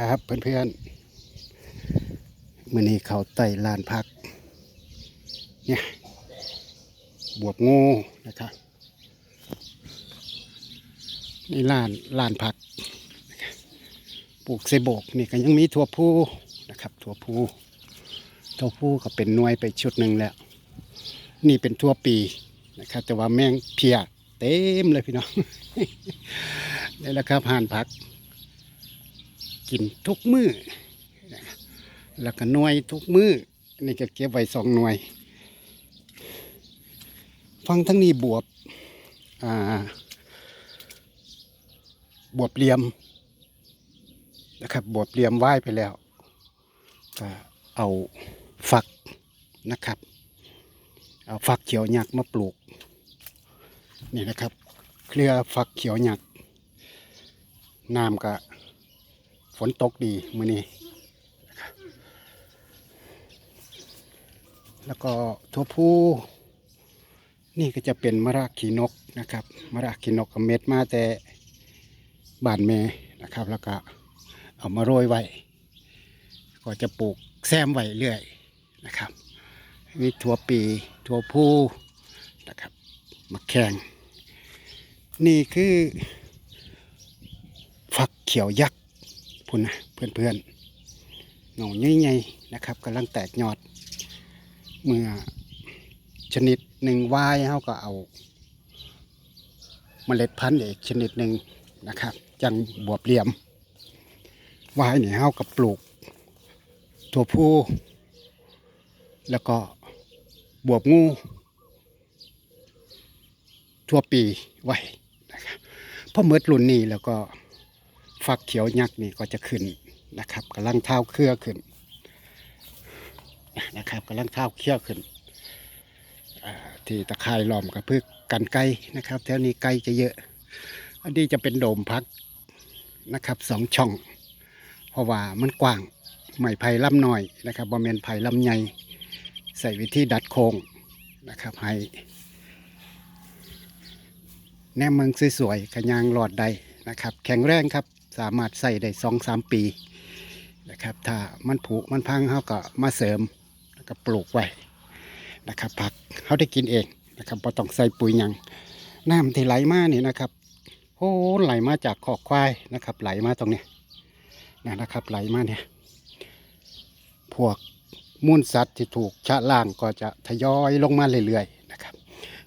ครับเพื่อนๆมื่อนี้เขาไต่ลานพัก เนี่ย บวบงูนะครับนี่ลานลานพัก ปลูกเซโบกนี่ก็ยังมีถั่วพูนะครับ ถั่วพูถั่วพูก็เป็นหน่วยไปชุดหนึ่งแล้ว นี่เป็นทั่วปีนะครับ แต่ว่าแมงเพียเต็มเลยพี่น้องนี่แหละครับห่านพัก กินทุกมือ้อแล้วก็หน่วยทุกมือ้อนี่ก็เก็บไว้สองหน่วย ฟังทั้งนี้บวบ อ่า บวบเหลี่ยมนะครับ บวบเหลี่ยมไหวไปแล้ว ก็เอาฝักนะครับ เอาฝักเขียวหยักมาปลูก นี่นะครับ เครือฝักเขียวหยักน้ำก็ ฝนตกดีมื้อนี้แล้วก็ทั่วผู้นี่ก็จะเป็นมะระขีนกนะครับมะระขีนกกับเม็ดมาแต่บ้านเมนะครับ แล้วก็เอามาโรยไว้ ก็จะปลูกแซมไว้เรื่อยนะครับมีถั่วปีถั่วผู้นะครับมะแขงนี่คือ ฝักเขียวยักษ์ุ่นนะเพื่อนเพื่อนๆหน่อใหญ่ๆนะครับกำลังแตกยอด เมื่อชนิดหนึ่งวายเขาก็เอาเมล็ดพันธุ์อีกชนิดหนึ่งนะครับ จังบวบเหลี่ยมวายเนี่ยเขากับปลูกตัวผู้แล้วก็บวบงู ทั่วปีไว้นะครับพอเมื่อรุ่นนี้แล้วก็ ฝักเขียวยักษ์นี่ก็จะขึ้นนะครับกำลังเท้าเครือขึ้นนะครับกำลังเท้าเครือขึ้นที่ตะไคร่ล้อมกับพืชกันไก่นะครับ แถวนี้ไก่จะเยอะ อันนี้จะเป็นโดมพักนะครับสองช่อง เพราะว่ามันกว้างไม้ไผ่ลำหน่อยนะครับบริเวณไผ่ลำใหญ่ใส่วิธีดัดโครงนะครับให้แนมเมืองสวยๆขยางหลอดได้นะครับ แข็งแรงครับ สามารถใส่ได้สองสามปีนะครับถ้ามันผุมันพังเขาก็มาเสริมแล้วก็ปลูกไว้นะครับผักเขาได้กินเองนะครับพอต้องใส่ปุ๋ยยังน้ำที่ไหลมานี่นะครับโอ้ไหลมาจากขอกควายนะครับ ไหลมาตรงนี้นะนะครับไหลมาเนี่ยพวกมูลสัตว์ที่ถูกชะล่างก็จะทยอยลงมาเรื่อยๆนะครับ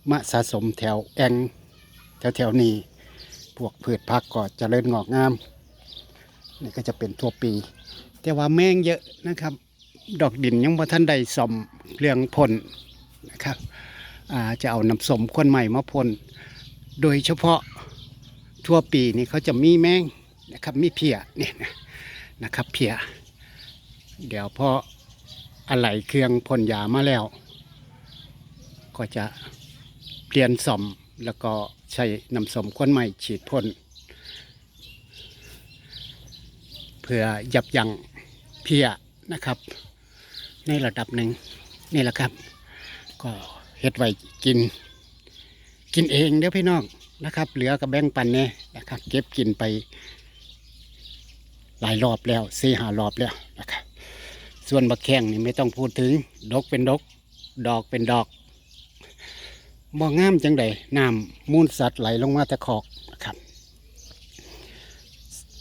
มาสะสมแถวแองแถวๆนี้ พวกพืชผักก็จเจริญงอกงาม นี่ก็จะเป็นทั่วปี แต่ว่าแมงเยอะนะครับ ดอกดินยังบ่ทันได้สมเรื่องพ่นนะครับจะเอาน้ำสมคนใหม่มาพ่นโดยเฉพาะทั่วปีนี่เขาจะมีแมงนะครับมีเพียเนี่ยนะครับเพีย เดี๋ยวพออะไรเครื่องพ่นยามาแล้ว ก็จะเปลี่ยนสมแล้วก็ใช้น้ำสมคนใหม่ฉีดพ่น เพื่อยับยั้งเพียนะครับ ในระดับหนึ่งนี่แหละครับ ก็เฮ็ดไว้กิน กินเองเดี๋ยวพี่น้องนะครับ เหลือกับแบ่งปันเนี่ยนะครับ เก็บกินไป หลายรอบแล้วสี่หารอบแล้วนะครับ ส่วนบักแข้งนี่ไม่ต้องพูดถึง ดกเป็นดก ดอกเป็นดอกบ่งามจังใดน้ำมูลสัตว์ไหลลงมาต่ขอกนะครับ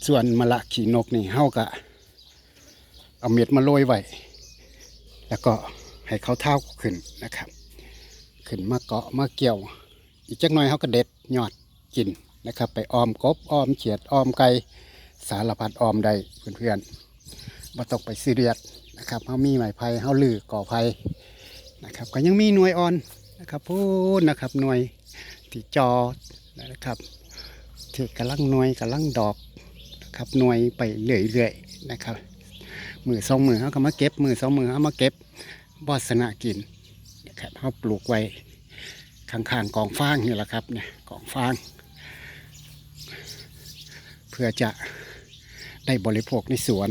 ส่วนมะละขี่นกนี่เฮากะเอาเม็ดมาโรยไว้แล้วก็ให้เขาเท้าขึ้นนะครับ ขึ้นมาเกาะมาเกี่ยว อีกจักหน่อยเขาก็เด็ดยอดกินนะครับ ไปออมกบออมเขียดออมไก่สารพัดออมได้เพื่อนๆบ่ต้องไปซีเรียสนะครับเขามีไม้ไผ่เขาลือก่อไผ่นะครับ ก็ยังมีหน่วยอ่อนนะครับพูดนะครับหน่วยที่จอนะครับที่กำลังหน่วยกำลังดอก ครับหน่วยไปเรื่อยๆนะครับมือสองมือเขาก็มาเก็บมือสองมือเขามาเก็บบอสนะกินนะครับเขาปลูกไว้ข้างๆกองฟางนี่แหละครับเนี่ยกองฟาง เพื่อจะได้บริโภคในสวน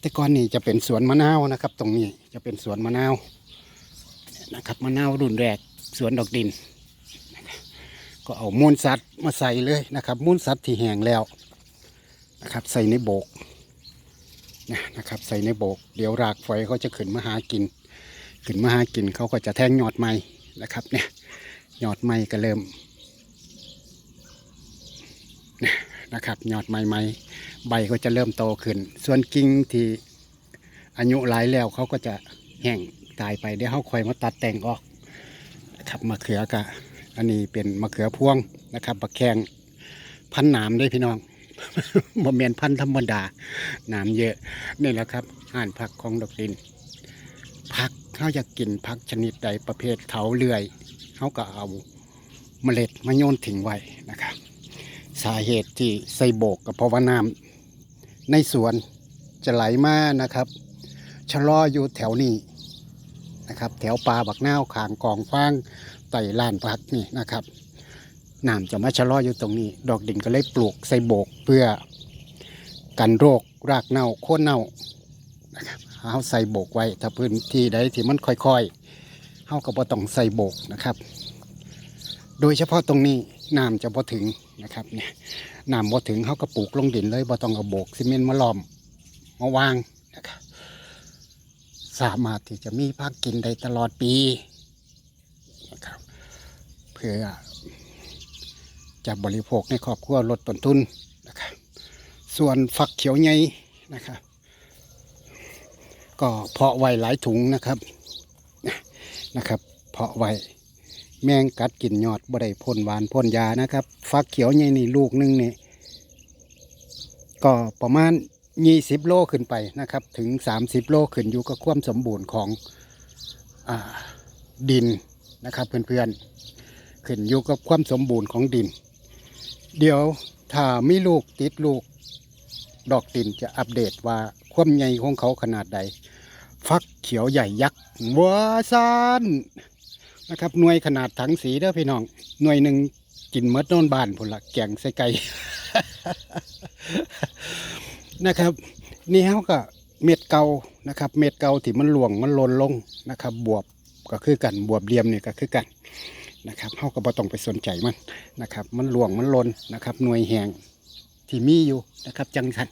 แต่ก่อนนี้จะเป็นสวนมะนาวนะครับ ตรงนี้จะเป็นสวนมะนาวนะครับมะนาวรุ่นแรกสวนดอกดิน ก็เอามูลสัตว์มาใส่เลยนะครับ มูลสัตว์ที่แห้งแล้ว นะครับ ใส่ในโบกนะนะครับ ใส่ในโบก เดี๋ยวรากฝอยเขาจะขึ้นมาหากิน ขึ้นมาหากินเขาก็จะแทงยอดใหม่นะครับ เนี่ยยอดใหม่ก็เริ่มเนี่ยนะครับยอดใหม่ๆ ใบก็จะเริ่มโตขึ้น ส่วนกิ่งที่อายุหลายแล้วเขาก็จะแห้งตายไปเดี๋ยวเขาคอยมาตัดแต่งออกนะครับมะเขือกะอันนี้เป็นมะเขือพวงนะครับบักแขงพันหนามเด้วยพี่น้อง บ่เมียนพันธุ์ธรรมดานามเยอะ นี่แหละครับอ่านผักของดอกดินผักเขาอยากกินผักชนิดใดประเภทเถาเลื่อยเขาก็เอาเมล็ดมาโยนทิ้งไว้นะครับ สาเหตุที่ใส่โบกก็เพราะว่าน้ำในสวนจะไหลมานะครับชะลออยู่แถวนี้นะครับ แถวปลาบักนาวขางกองฟางไต่ลานพักนี่นะครับ น้ำจะมาชะลออยู่ตรงนี้ ดอกดิ่งก็เลยปลูกใส่โบกเพื่อกันโรครากเน่าโค่นเน่านะครับเอาใส่โบกไว้ ถ้าพื้นที่ใดที่มันค่อยๆเฮาก็บ่ต้องใส่โบกนะครับ โดยเฉพาะตรงนี้น้ำจะบ่ถึงนะครับเนี่ยน้ำบ่ถึงเขาก็ปลูกลงดินเลยบ่ต้องเอาโบกซีเมนต์มาล้อมมาวางนะครับสามารถที่จะมีพักกินได้ตลอดปีนะครับเพื่อ จะบริโภคในครอบครัวลดต้นทุนนะครับส่วนฝักเขียวใหญ่นะครับก็เพาะไว้หลายถุงนะครับนะครับ เพาะไว้แมงกัดกินยอดบ่ได้พ่นหวานพ่นยานะครับ ฟักเขียวใหญ่นี่ลูกหนึงนี่ก็ประมาณ20โลขึ้นไปนะครับ ถึง30โลขึ้นอยู่กับความสมบูรณ์ของอดินนะครับ เพื่อนๆขึ้นอยู่กับความสมบูรณ์ของดิน เดี๋ยวถ้ามีลูกติดลูก ดอกดินจะอัปเดตว่าความใหญ่ของเขาขนาดใด ฟักเขียวใหญ่ยักษ์วัวซานนะครับหน่วยขนาดถังสีเด้อพี่น้อง หน่วยหนึ่งกินเมดโน่นบานผลละแกงใส่ไก่นะครับ นี่เขาก็เม็ดเกานะครับ เม็ดเกาที่มันหลวงมันหลนลงนะครับ บวบก็คือกันบวบเหลี่ยมเนี่ยก็คือกัน นะครับเขาก็บ่ต้องไปสนใจมันนะครับ มันหลวงมันลนนะครับ หน่วยแหงที่มีอยู่นะครับ จังสัน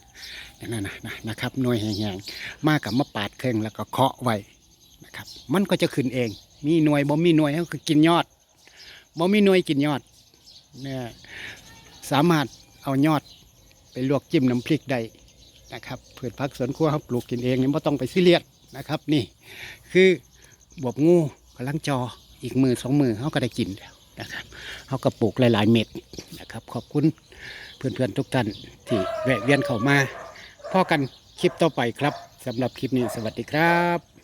นั่นนะนะนะครับ หน่วยแหงๆมากับมาปาดเครื่องแล้วก็เคาะไว้นะครับ มันก็จะขึ้นเอง มีหน่วยบ่มีหน่วยก็คือกินยอดบ่มีหน่วยกินยอดเนี่ยสามารถเอายอดไปลวกจิ้มน้ำพริกได้นะครับพืชผักสวนครัวเขาปลูกกินเองนี่ไม่ต้องไปซีเรียสนะครับ นี่ คือบวบงูกำลังจอ อีกมือสองมือเขาก็ได้กินแล้วนะครับเขาก็ปลูกหลายๆเม็ดนะครับ ขอบคุณเพื่อนๆทุกท่านที่แวะเวียนเข้ามาพ่อกันคลิปต่อไปครับสำหรับคลิปนี้สวัสดีครับ